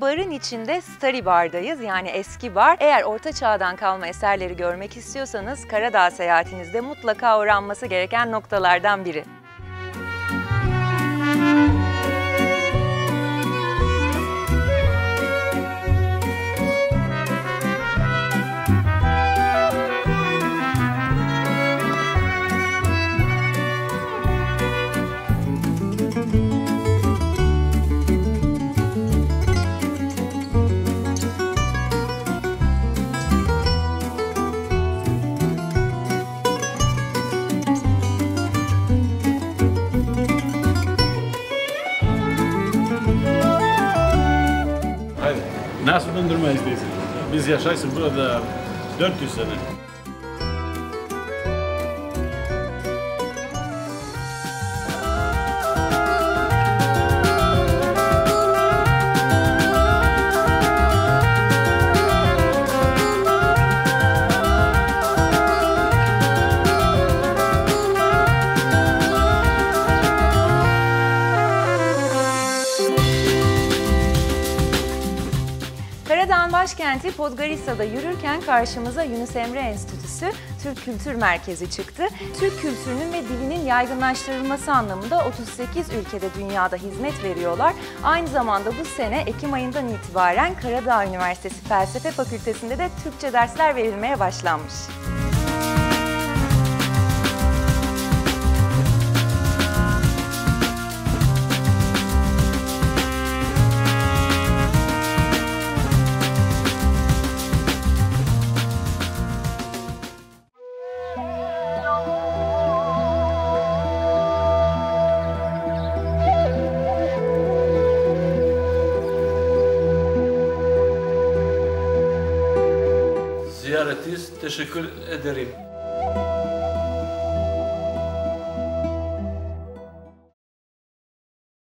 barın içinde Stari Bar'dayız yani eski bar. Eğer orta çağdan kalma eserleri görmek istiyorsanız Karadağ seyahatinizde mutlaka uğranması gereken noktalardan biri. Nasıl dondurma istiyorsun? Biz yaşaysın burada 400 sene. Karadağ'ın başkenti Podgorica'da yürürken karşımıza Yunus Emre Enstitüsü Türk Kültür Merkezi çıktı. Türk kültürünün ve dilinin yaygınlaştırılması anlamında 38 ülkede dünyada hizmet veriyorlar. Aynı zamanda bu sene Ekim ayından itibaren Karadağ Üniversitesi Felsefe Fakültesi'nde de Türkçe dersler verilmeye başlanmış. Ziyaretiniz teşekkür ederim.